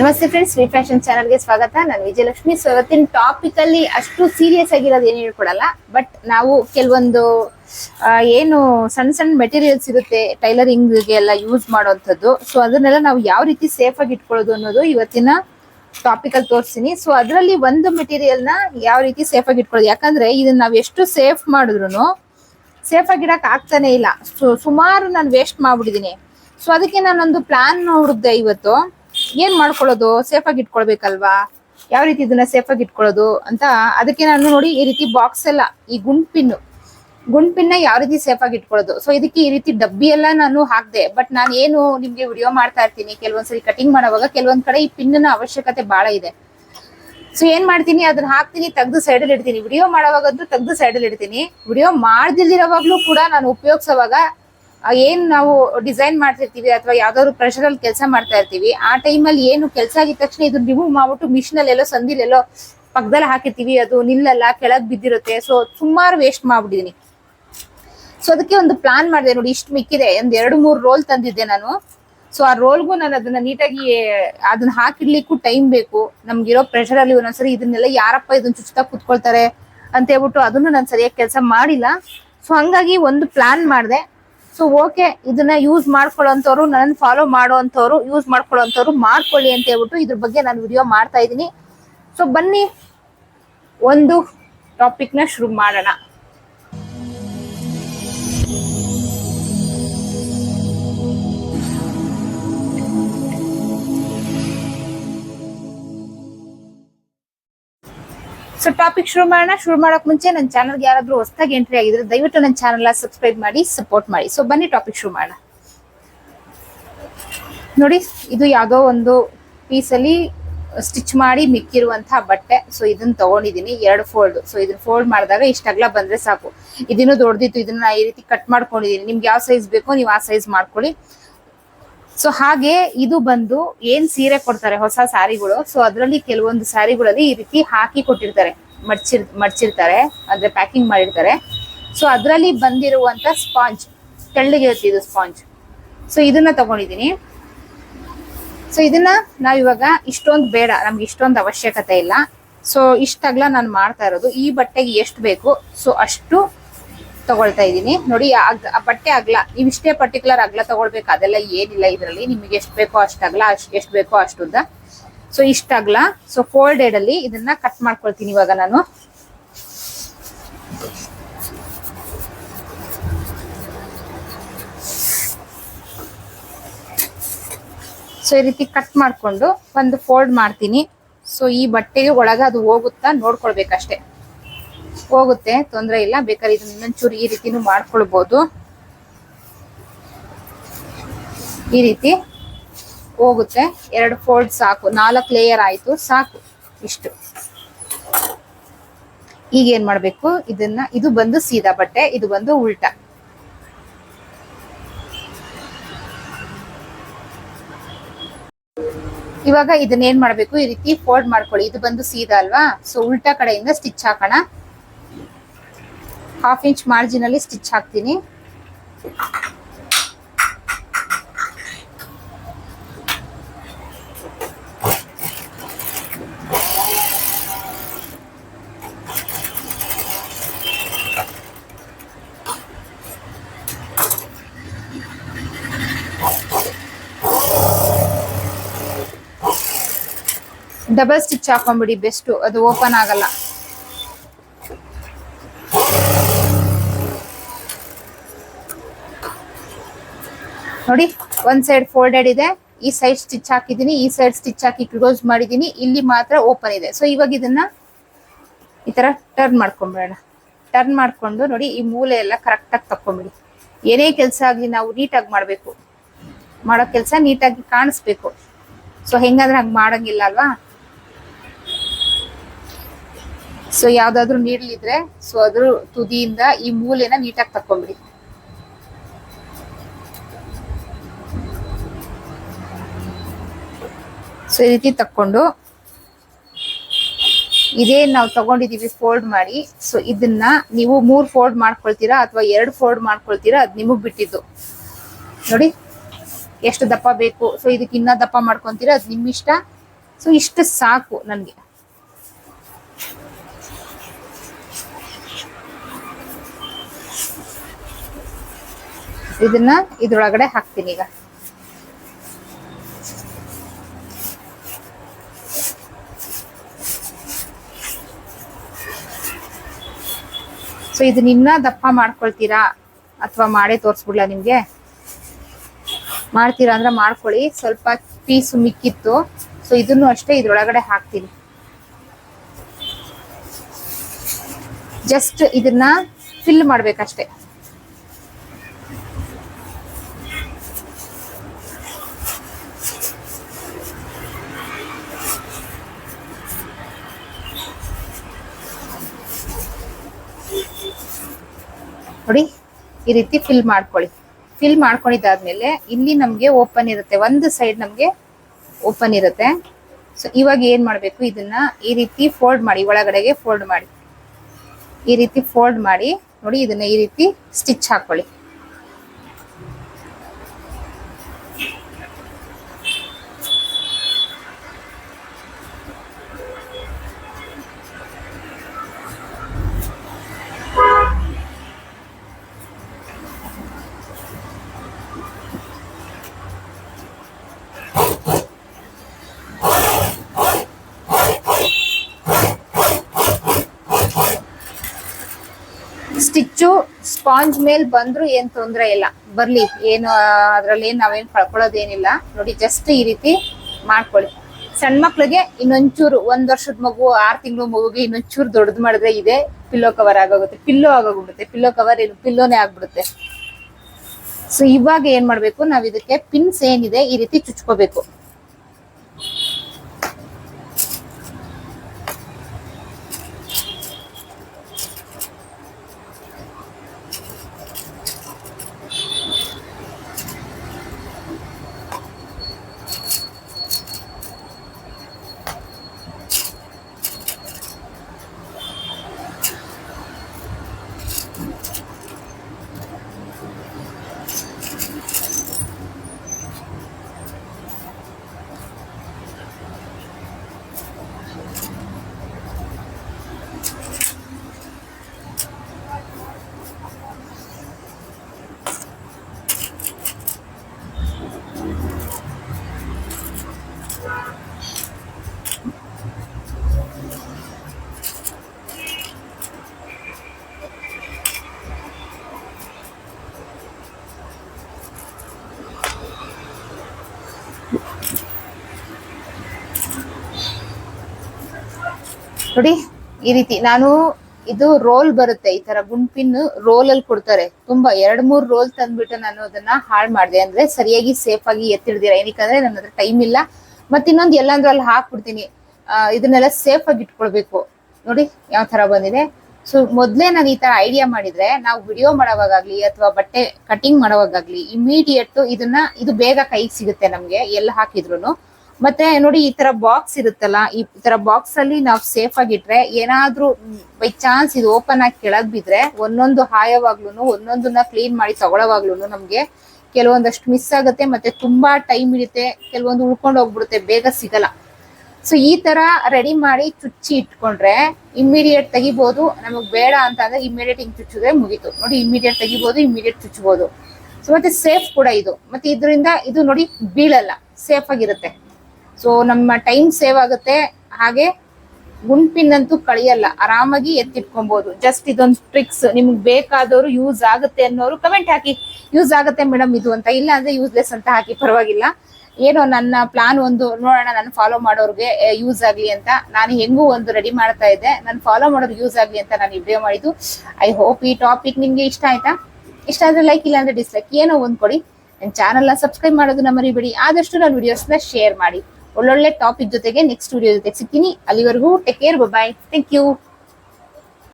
ನಮಸ್ತೆ friends V fashion ಚಾನಲ್ಗೆ ಸ್ವಾಗತ. ನಾನು ವಿಜಯಲಕ್ಷ್ಮಿ. ಸೊ ಇವತ್ತಿನ ಟಾಪಿಕ್ ಅಲ್ಲಿ ಅಷ್ಟು ಸೀರಿಯಸ್ ಆಗಿರೋದು ಏನು ಹೇಳ್ಕೊಡಲ್ಲ ಬಟ್ ನಾವು ಕೆಲವೊಂದು ಏನು ಸಣ್ಣ ಸಣ್ಣ ಮೆಟೀರಿಯಲ್ಸ್ ಇರುತ್ತೆ ಟೈಲರಿಂಗ್ ಎಲ್ಲ ಯೂಸ್ ಮಾಡುವಂಥದ್ದು ಸೊ ಅದನ್ನೆಲ್ಲ ನಾವು ಯಾವ ರೀತಿ ಸೇಫ್ ಆಗಿ ಇಟ್ಕೊಳ್ಳೋದು ಅನ್ನೋದು ಇವತ್ತಿನ ಟಾಪಿಕ್ ಅಲ್ಲಿ ತೋರಿಸ್ತೀನಿ. ಸೊ ಅದರಲ್ಲಿ ಒಂದು ಮೆಟೀರಿಯಲ್ನ ಯಾವ ರೀತಿ ಸೇಫ್ ಆಗಿ ಇಟ್ಕೊಳ್ಳೋದು? ಯಾಕಂದ್ರೆ ಇದನ್ನ ನಾವು ಎಷ್ಟು ಸೇಫ್ ಮಾಡಿದ್ರು ಸೇಫ್ ಆಗಿ ಇಡಕ್ ಆಗ್ತಾನೆ ಇಲ್ಲ. ಸೊ ಸುಮಾರು ನಾನು ವೇಸ್ಟ್ ಮಾಡ್ಬಿಟ್ಟಿದ್ದೀನಿ ಸೊ ಅದಕ್ಕೆ ನಾನೊಂದು ಪ್ಲಾನ್ ಹುಡುಕ್ದೆ ಇವತ್ತು. ಏನ್ ಮಾಡ್ಕೊಳ್ಳೋದು? ಸೇಫ್ ಆಗಿ ಇಟ್ಕೊಳ್ಬೇಕಲ್ವಾ? ಯಾವ ರೀತಿ ಇದನ್ನ ಸೇಫ್ ಆಗಿ ಇಟ್ಕೊಳ್ಳೋದು ಅಂತ ಅದಕ್ಕೆ ನಾನು ನೋಡಿ ಈ ರೀತಿ ಬಾಕ್ಸ್ ಎಲ್ಲ, ಈ ಗುಂಡ್ ಪಿನ್ ಗುಂಡ್ ಪಿನ್ ಯಾವ ರೀತಿ ಸೇಫ್ ಆಗಿ ಇಟ್ಕೊಳ್ಳೋದು? ಸೊ ಇದಕ್ಕೆ ಈ ರೀತಿ ಡಬ್ಬಿ ಎಲ್ಲ ನಾನು ಹಾಕ್ದೆ. ಬಟ್ ನಾನು ಏನು ನಿಮ್ಗೆ ವಿಡಿಯೋ ಮಾಡ್ತಾ ಇರ್ತೀನಿ. ಕೆಲವೊಂದ್ಸರಿ ಕಟಿಂಗ್ ಮಾಡುವಾಗ ಕೆಲವೊಂದ್ ಕಡೆ ಈ ಪಿನ್ನ ಅವಶ್ಯಕತೆ ಬಹಳ ಇದೆ. ಸೊ ಏನ್ ಮಾಡ್ತೀನಿ? ಅದನ್ನ ಹಾಕ್ತೀನಿ, ತೆಗ್ದು ಸೈಡಲ್ಲಿ ಇಡ್ತೀನಿ. ವಿಡಿಯೋ ಮಾಡೋವಾಗಂತೂ ತೆಗ್ದು ಸೈಡಲ್ಲಿ ಇಡ್ತೀನಿ. ವಿಡಿಯೋ ಮಾಡ್ದಿಲ್ದಿರೋವಾಗ್ಲೂ ಕೂಡ ನಾನು ಉಪಯೋಗಿಸೋವಾಗ ಏನ್ ನಾವು ಡಿಸೈನ್ ಮಾಡ್ತಿರ್ತೀವಿ ಅಥವಾ ಯಾವ್ದಾದ್ರು ಪ್ರೆಷರ್ ಅಲ್ಲಿ ಕೆಲಸ ಮಾಡ್ತಾ ಇರ್ತೀವಿ, ಆ ಟೈಮಲ್ಲಿ ಏನು ಕೆಲಸ ಆಗಿದ ತಕ್ಷಣ ಇದನ್ನ ರಿಮೂವ್ ಮಾಡ್ಬಿಟ್ಟು ಮಿಷಿನ್ ಅಲ್ಲಿ ಎಲ್ಲೋ ಸಂದಿಲ್ ಎಲ್ಲೋ ಪಕ್ಕದಲ್ಲಿ ಹಾಕಿರ್ತೀವಿ, ಅದು ನಿಲ್ಲಲ್ಲ, ಕೆಳಗ್ ಬಿದ್ದಿರುತ್ತೆ ಸೊ ಸುಮಾರು ವೇಸ್ಟ್ ಮಾಡ್ಬಿಟ್ಟಿದೀನಿ. ಸೊ ಅದಕ್ಕೆ ಒಂದು ಪ್ಲಾನ್ ಮಾಡಿದೆ ನೋಡಿ, ಇಷ್ಟು ಮಿಕ್ಕಿದೆ, ಒಂದ್ ಎರಡು ಮೂರು ರೋಲ್ ತಂದಿದ್ದೆ ನಾನು. ಸೊ ಆ ರೋಲ್ಗೂ ನಾನು ಅದನ್ನ ನೀಟಾಗಿ ಅದನ್ನ ಹಾಕಿಡ್ಲಿಕ್ಕೂ ಟೈಮ್ ಬೇಕು. ನಮ್ಗಿರೋ ಪ್ರೆಷರ್ ಅಲ್ಲಿ ಒಂದೊಂದ್ಸರಿ ಇದನ್ನೆಲ್ಲ ಯಾರಪ್ಪ ಇದನ್ನ ಚುಚ್ತಾ ಕುತ್ಕೊಳ್ತಾರೆ ಅಂತ ಹೇಳ್ಬಿಟ್ಟು ಅದನ್ನು ನಾನು ಸರಿಯಾಗಿ ಕೆಲಸ ಮಾಡಿಲ್ಲ. ಸೊ ಹಂಗಾಗಿ ಒಂದು ಪ್ಲಾನ್ ಮಾಡಿದೆ. ಸೊ ಓಕೆ ಇದನ್ನ ಯೂಸ್ ಮಾಡ್ಕೊಳ್ಳೋಂಥವ್ರು ನನ್ನ ಫಾಲೋ ಮಾಡೋವಂಥವ್ರು ಯೂಸ್ ಮಾಡ್ಕೊಳ್ಳೋಂಥವ್ರು ಮಾಡ್ಕೊಳ್ಳಿ ಅಂತ ಹೇಳ್ಬಿಟ್ಟು ಇದ್ರ ಬಗ್ಗೆ ನಾನು ವಿಡಿಯೋ ಮಾಡ್ತಾ ಇದ್ದೀನಿ. ಸೊ ಬನ್ನಿ, ಒಂದು ಟಾಪಿಕ್ನ ಶುರು ಮಾಡೋಣ. ಸೊ ಟಾಪಿಕ್ ಶುರು ಮಾಡೋಣ. ಶುರು ಮಾಡೋಕೆ ಮುಂಚೆ ನನ್ನ ಚಾನಲ್ಗೆ ಯಾರಾದರೂ ಹೊಸದಾಗಿ ಎಂಟ್ರಿ ಆಗಿದ್ರೆ ದಯವಿಟ್ಟು ನನ್ನ ಚಾನಲ್ ಸಬ್ಸ್ಕ್ರೈಬ್ ಮಾಡಿ ಸಪೋರ್ಟ್ ಮಾಡಿ. ಸೊ ಬನ್ನಿ ಟಾಪಿಕ್ ಶುರು ಮಾಡೋಣ. ನೋಡಿ, ಇದು ಯಾವುದೋ ಒಂದು ಪೀಸಲ್ಲಿ ಸ್ಟಿಚ್ ಮಾಡಿ ಮಿಕ್ಕಿರುವಂತಹ ಬಟ್ಟೆ. ಸೊ ಇದನ್ನ ತಗೊಂಡಿದ್ದೀನಿ ಎರಡು ಫೋಲ್ಡ್ ಸೊ ಇದನ್ನ ಫೋಲ್ಡ್ ಮಾಡಿದಾಗ ಇಷ್ಟಾಗ್ಲ ಬಂದ್ರೆ ಸಾಕು. ಇದನ್ನು ದೊಡ್ಡದಿತ್ತು ಇದನ್ನ ಈ ರೀತಿ ಕಟ್ ಮಾಡ್ಕೊಂಡಿದ್ದೀನಿ ನಿಮ್ಗೆ ಯಾವ ಸೈಜ್ ಬೇಕೋ ನೀವು ಆ ಸೈಜ್ ಮಾಡ್ಕೊಳ್ಳಿ. ಸೊ ಹಾಗೆ ಇದು ಬಂದು ಏನ್ ಸೀರೆ ಕೊಡ್ತಾರೆ ಹೊಸ ಸ್ಯಾರಿಗಳು ಸೊ ಅದರಲ್ಲಿ ಕೆಲವೊಂದು ಸ್ಯಾರಿಗಳಲ್ಲಿ ಈ ರೀತಿ ಹಾಕಿ ಕೊಟ್ಟಿರ್ತಾರೆ. ಮಡ್ಚಿರ್, ಮಡ್ಚಿರ್ತಾರೆ. ಅಂದ್ರೆ ಪ್ಯಾಕಿಂಗ್ ಮಾಡಿರ್ತಾರೆ. ಸೊ ಅದರಲ್ಲಿ ಬಂದಿರುವಂತ ಸ್ಪಾಂಜ್ ತೆಳ್ಳಗಿರುತ್ತೆ ಇದು ಸ್ಪಾಂಜ್ ಸೊ ಇದನ್ನ ತಗೊಂಡಿದ್ದೀನಿ ಸೊ ಇದನ್ನ ನಾವಿವಾಗ ಇಷ್ಟೊಂದು ಬೇಡ. ನಮ್ಗೆ ಇಷ್ಟೊಂದು ಅವಶ್ಯಕತೆ ಇಲ್ಲ. ಸೊ ಇಷ್ಟಾಗ್ಲ ನಾನು ಮಾಡ್ತಾ ಇರೋದು. ಈ ಬಟ್ಟೆಗೆ ಎಷ್ಟು ಬೇಕು? ಸೊ ಅಷ್ಟು ತಗೊಳ್ತಾ ಇದ್ದೀನಿ. ನೋಡಿ ಬಟ್ಟೆ ಅಗ್ಲ, ನೀವು ಇಷ್ಟೇ ಪರ್ಟಿಕ್ಯುಲರ್ ಅಗ್ಲ ತಗೊಳ್ಬೇಕು. ಅದೆಲ್ಲ ಏನಿಲ್ಲ ಇದರಲ್ಲಿ. ನಿಮಗೆ ಎಷ್ಟು ಬೇಕೋ ಅಷ್ಟು ಅಗ್ಲ, ಅಷ್ಟು, ಎಷ್ಟು ಬೇಕೋ ಅಷ್ಟು ಉದ್ದ ಸೊ ಇಷ್ಟ ಅಗ್ಲ. ಸೊ ಫೋಲ್ಡೆಡ್ ಅಲ್ಲಿ ಇದನ್ನ ಕಟ್ ಮಾಡ್ಕೊಳ್ತೀನಿ ಇವಾಗ ನಾನು. ಸೊ ಈ ರೀತಿ ಕಟ್ ಮಾಡ್ಕೊಂಡು ಒಂದು ಫೋಲ್ಡ್ ಮಾಡ್ತೀನಿ. ಸೊ ಈ ಬಟ್ಟೆಗೆ ಒಳಗೆ ಅದು ಹೋಗುತ್ತಾ ನೋಡ್ಕೊಳ್ಬೇಕಷ್ಟೇ. ಹೋಗುತ್ತೆ, ತೊಂದರೆ ಇಲ್ಲ. ಬೇಕಾದ್ರೆ ಇದನ್ನ ಇನ್ನೊಂಚೂರು ಈ ರೀತಿನೂ ಮಾಡ್ಕೊಳ್ಬಹುದು ಈ ರೀತಿ ಹೋಗುತ್ತೆ. ಎರಡು ಫೋಲ್ಡ್ ಸಾಕು. ನಾಲ್ಕು ಲೇಯರ್ ಆಯ್ತು. ಸಾಕು. ಇಷ್ಟು. ಈಗ ಏನ್ ಮಾಡ್ಬೇಕು? ಇದನ್ನ, ಇದು ಬಂದು ಸೀದಾ ಬಟ್ಟೆ, ಇದು ಬಂದು ಉಲ್ಟಾ. ಇವಾಗ ಇದನ್ನ ಏನ್ ಮಾಡ್ಬೇಕು? ಈ ರೀತಿ ಫೋಲ್ಡ್ ಮಾಡ್ಕೊಳ್ಳಿ. ಇದು ಬಂದು ಸೀದಾ ಅಲ್ವಾ? ಸೊ ಉಲ್ಟಾ ಕಡೆಯಿಂದ ಸ್ಟಿಚ್ ಹಾಕೋಣ. ಹಾಫ್ ಇಂಚ್ ಮಾರ್ಜಿನಲ್ಲಿ ಸ್ಟಿಚ್ ಹಾಕ್ತೀನಿ. ಡಬಲ್ ಸ್ಟಿಚ್ ಹಾಕೊಂಡ್ಬಿಡಿ ಬೆಸ್ಟು ಅದು ಓಪನ್ ಆಗಲ್ಲ. ನೋಡಿ, ಒಂದ್ ಸೈಡ್ ಫೋಲ್ಡೆಡ್ ಇದೆ. ಈ ಸೈಡ್ ಸ್ಟಿಚ್ ಹಾಕಿದೀನಿ ಈ ಸೈಡ್ ಸ್ಟಿಚ್ ಹಾಕಿ ಕ್ಲೋಸ್ ಮಾಡಿದೀನಿ ಇಲ್ಲಿ ಮಾತ್ರ ಓಪನ್ ಇದೆ. ಸೊ ಇವಾಗ ಇದನ್ನ ಈ ತರ ಟರ್ನ್ ಮಾಡ್ಕೊಂಡ್ಬಿಡೋಣ ಟರ್ನ್ ಮಾಡ್ಕೊಂಡು ನೋಡಿ, ಈ ಮೂಲೆ ಎಲ್ಲ ಕರೆಕ್ಟ್ ಆಗಿ ತಕೊಂಬಿಡಿ ಏನೇ ಕೆಲಸ ಆಗ್ಲಿ ನಾವು ನೀಟಾಗಿ ಮಾಡ್ಬೇಕು. ಮಾಡೋ ಕೆಲಸ ನೀಟಾಗಿ ಕಾಣಿಸ್ಬೇಕು. ಸೊ ಹೆಂಗಂದ್ರೆ ಹಂಗೆ ಮಾಡಂಗಿಲ್ಲ ಅಲ್ವಾ? ಸೊ ಯಾವ್ದಾದ್ರು ನೀಡ್ಲಿದ್ರೆ ಸೊ ಅದ್ರ ತುದಿಯಿಂದ ಈ ಮೂಲೆನ ನೀಟಾಗಿ ತಕೊಂಬಿಡಿ ಸೊ ಈ ರೀತಿ ತಕೊಂಡು ಇದೇ ನಾವು ತಗೊಂಡಿದೀವಿ ಫೋಲ್ಡ್ ಮಾಡಿ. ಸೊ ಇದನ್ನ ನೀವು ಮೂರು ಫೋಲ್ಡ್ ಮಾಡ್ಕೊಳ್ತೀರಾ ಅಥವಾ ಎರಡು ಫೋಲ್ಡ್ ಮಾಡ್ಕೊಳ್ತೀರಾ, ಅದು ನಿಮಗೆ ಬಿಟ್ಟಿದ್ದು. ನೋಡಿ, ಎಷ್ಟು ದಪ್ಪ ಬೇಕು. ಸೊ ಇದಕ್ಕೆ ಇನ್ನ ದಪ್ಪ ಮಾಡ್ಕೊಂತೀರಾ, ಅದು ನಿಮ್ ಇಷ್ಟ ಸೊ ಇಷ್ಟು ಸಾಕು ನನಗೆ. ಇದನ್ನ ಇದ್ರೊಳಗಡೆ ಹಾಕ್ತೀನಿ ಈಗ. ಸೊ ಇದನ್ನ ಇನ್ನ ದಪ್ಪ ಮಾಡ್ಕೊಳ್ತೀರಾ? ಅಥವಾ ಮಾಡೇ ತೋರಿಸ್ಬಿಡ್ಲಾ ನಿಮ್ಗೆ? ಮಾಡ್ತೀರಾ ಅಂದ್ರೆ ಮಾಡ್ಕೊಳ್ಳಿ. ಸ್ವಲ್ಪ ಪೀಸು ಮಿಕ್ಕಿತ್ತು. ಸೊ ಇದನ್ನು ಅಷ್ಟೇ ಇದ್ರೊಳಗಡೆ ಹಾಕ್ತೀನಿ. ಜಸ್ಟ್ ಇದನ್ನ ಫಿಲ್ ಮಾಡ್ಬೇಕಷ್ಟೇ. ನೋಡಿ, ಈ ರೀತಿ ಫಿಲ್ ಮಾಡ್ಕೊಳ್ಳಿ. ಫಿಲ್ ಮಾಡ್ಕೊಂಡಿದ್ದಾದ್ಮೇಲೆ ಇಲ್ಲಿ ನಮಗೆ ಓಪನ್ ಇರುತ್ತೆ. ಒಂದು ಸೈಡ್ ನಮಗೆ ಓಪನ್ ಇರುತ್ತೆ. ಸೊ ಇವಾಗ ಏನು ಮಾಡಬೇಕು? ಇದನ್ನ ಈ ರೀತಿ ಫೋಲ್ಡ್ ಮಾಡಿ, ಒಳಗಡೆಗೆ ಫೋಲ್ಡ್ ಮಾಡಿ. ಈ ರೀತಿ ಫೋಲ್ಡ್ ಮಾಡಿ, ನೋಡಿ, ಇದನ್ನ ಈ ರೀತಿ ಸ್ಟಿಚ್ ಹಾಕೊಳ್ಳಿ. ಸ್ಟಿಚ್ಚು ಸ್ಪಾಂಜ್ ಮೇಲ್ ಬಂದ್ರು ಏನ್ ತೊಂದರೆ ಇಲ್ಲ. ಬರ್ಲಿ, ಏನು, ಅದ್ರಲ್ಲಿ ಏನ್ ನಾವೇನ್ ಕಳ್ಕೊಳ್ಳೋದೇನಿಲ್ಲ ನೋಡಿ ಜಸ್ಟ್ ಈ ರೀತಿ ಮಾಡ್ಕೊಳ್ಳಿ. ಸಣ್ಣ ಮಕ್ಳಿಗೆ ಇನ್ನೊಂಚೂರು, ಒಂದ್ ವರ್ಷದ ಮಗು, ಆರ್ ತಿಂಗಳು ಮಗುಗೆ ಇನ್ನೊಂಚೂರು ದೊಡ್ಡದು ಮಾಡಿದ್ರೆ ಇದೆ ಪಿಲ್ಲೋ ಕವರ್ ಆಗೋಗುತ್ತೆ. ಪಿಲ್ಲೋ ಆಗೋಗ್ಬಿಡುತ್ತೆ. ಪಿಲ್ಲೋ ಕವರ್ ಏನು, ಪಿಲ್ಲೋನೇ ಆಗ್ಬಿಡುತ್ತೆ. ಸೊ ಇವಾಗ ಏನ್ ಮಾಡ್ಬೇಕು? ನಾವ್ ಇದಕ್ಕೆ ಪಿನ್ಸ್ ಏನಿದೆ ಈ ರೀತಿ ಚುಚ್ಕೋಬೇಕು. ನೋಡಿ, ಈ ರೀತಿ ನಾನು ಇದು ರೋಲ್ ಬರುತ್ತೆ, ಈ ತರ ಗುಂಪಿನ್ ರೋಲ್ ಅಲ್ಲಿ ಕೊಡ್ತಾರೆ. ತುಂಬಾ, ಎರಡ್ ಮೂರ್ ರೋಲ್ ತಂದ್ಬಿಟ್ಟು ನಾನು ಅದನ್ನ ಹಾಳ್ ಮಾಡಿದೆ. ಅಂದ್ರೆ ಸರಿಯಾಗಿ ಸೇಫ್ ಆಗಿ ಎತ್ತಿಡ್ದಿರ. ಏನಕ್ಕಂದ್ರೆ ನನ್ನ ಹತ್ರ ಟೈಮ್ ಇಲ್ಲ. ಮತ್ ಇನ್ನೊಂದ್ ಎಲ್ಲಾಂದ್ರೂ ಅಲ್ಲಿ ಹಾಕ್ಬಿಡ್ತೀನಿ. ಇದನ್ನೆಲ್ಲ ಸೇಫ್ ಆಗಿ ಇಟ್ಕೊಳ್ಬೇಕು. ನೋಡಿ, ಯಾವ ತರ ಬಂದಿದೆ. ಸೊ ಮೊದ್ಲೇ ನಾನು ಈ ತರ ಐಡಿಯಾ ಮಾಡಿದ್ರೆ, ನಾವು ವಿಡಿಯೋ ಮಾಡೋವಾಗ್ಲಿ ಅಥವಾ ಬಟ್ಟೆ ಕಟಿಂಗ್ ಮಾಡೋವಾಗ್ಲಿ ಇಮಿಡಿಯೇಟ್ ಇದನ್ನ, ಇದು ಬೇಗ ಕೈಗೆ ಸಿಗುತ್ತೆ ನಮ್ಗೆ ಎಲ್ಲ ಹಾಕಿದ್ರು ಮತ್ತೆ ನೋಡಿ ಈ ತರ ಬಾಕ್ಸ್ ಇರುತ್ತಲ್ಲ, ಈ ತರ ಬಾಕ್ಸ್ ಅಲ್ಲಿ ನಾವು ಸೇಫ್ ಆಗಿಟ್ರೆ ಏನಾದ್ರೂ ಬೈ ಚಾನ್ಸ್ ಇದು ಓಪನ್ ಆಗಿ ಕೆಳಗ್ ಬಿದ್ರೆ ಒಂದೊಂದು ಹಾಯವಾಗ್ಲೂ ಒಂದೊಂದನ್ನ ಕ್ಲೀನ್ ಮಾಡಿ ತಗೊಳವಾಗ್ಲೂನು ನಮ್ಗೆ ಕೆಲವೊಂದಷ್ಟು ಮಿಸ್ ಆಗುತ್ತೆ ಮತ್ತೆ ತುಂಬಾ ಟೈಮ್ ಹಿಡಿತೆ ಕೆಲವೊಂದು ಉಳ್ಕೊಂಡು ಹೋಗ್ಬಿಡುತ್ತೆ, ಬೇಗ ಸಿಗಲ್ಲ. ಸೊ ಈ ತರ ರೆಡಿ ಮಾಡಿ ಚುಚ್ಚಿ ಇಟ್ಕೊಂಡ್ರೆ ಇಮಿಡಿಯೇಟ್ ತೆಗಿಬಹುದು ನಮಗ್ ಬೇಡ ಅಂತ ಅಂದ್ರೆ ಇಮಿಡಿಯೇಟ್ ಹಿಂಗ್ ಚುಚ್ಚಿದ್ರೆ ಮುಗೀತು. ನೋಡಿ ಇಮಿಡಿಯೇಟ್ ತೆಗಿಬಹುದು ಇಮಿಡಿಯೇಟ್ ಚುಚ್ಚಬಹುದು ಸೊ ಮತ್ತೆ ಸೇಫ್ ಕೂಡ ಇದು. ಮತ್ತೆ ಇದರಿಂದ ಇದು ನೋಡಿ ಬೀಳಲ್ಲ ಸೇಫ್ ಆಗಿರುತ್ತೆ. ಸೊ ನಮ್ಮ ಟೈಮ್ ಸೇವ್ ಆಗುತ್ತೆ. ಹಾಗೆ ಗುಂಪಿನಂತೂ ಕಳಿಯಲ್ಲ. ಆರಾಮಾಗಿ ಎತ್ತಿಟ್ಕೊಬಹುದು ಜಸ್ಟ್ ಇದೊಂದು ಟ್ರಿಕ್ಸ್ ನಿಮ್ಗೆ ಬೇಕಾದವರು ಯೂಸ್ ಆಗುತ್ತೆ ಅನ್ನೋರು ಕಮೆಂಟ್ ಹಾಕಿ. ಯೂಸ್ ಆಗುತ್ತೆ ಮೇಡಮ್ ಇದು ಅಂತ. ಇಲ್ಲ ಅಂದ್ರೆ ಯೂಸ್ಲೆಸ್ ಅಂತ ಹಾಕಿ. ಪರವಾಗಿಲ್ಲ. ಏನೋ ನನ್ನ ಪ್ಲಾನ್ ಒಂದು, ನೋಡೋಣ, ನಾನು ಫಾಲೋ ಮಾಡೋರ್ಗೆ ಯೂಸ್ ಆಗ್ಲಿ ಅಂತ. ನಾನು ಹೆಂಗೂ ಒಂದು ರೆಡಿ ಮಾಡ್ತಾ ಇದ್ದೆ. ನಾನು ಫಾಲೋ ಮಾಡೋದು ಯೂಸ್ ಆಗ್ಲಿ ಅಂತ ನಾನು ವಿಡಿಯೋ ಮಾಡಿದ್ದು. ಐ ಹೋಪ್ ಈ ಟಾಪಿಕ್ ನಿಮ್ಗೆ ಇಷ್ಟ ಆಯ್ತಾ? ಇಷ್ಟ ಆದ್ರೆ ಲೈಕ್ ಇಲ್ಲ ಅಂದ್ರೆ ಡಿಸ್ಲೈಕ್ ಏನೋ ಒಂದು ಕೊಡಿ. ನನ್ನ ಚಾನಲ್ನ ಸಬ್ಸ್ಕ್ರೈಬ್ ಮಾಡೋದನ್ನ ಮರಿಬೇಡಿ. ಆದಷ್ಟು ನನ್ನ ವಿಡಿಯೋಸ್ನ ಶೇರ್ ಮಾಡಿ. ಒಳ್ಳೊಳ್ಳೆ ಟಾಪಿಕ್ ಜೊತೆಗೆ ನೆಕ್ಸ್ಟ್ ವಿಡಿಯೋ ಜೊತೆಗೆ ಸಿಗ್ತೀನಿ. ಅಲ್ಲಿವರೆಗೂ take care bye thank you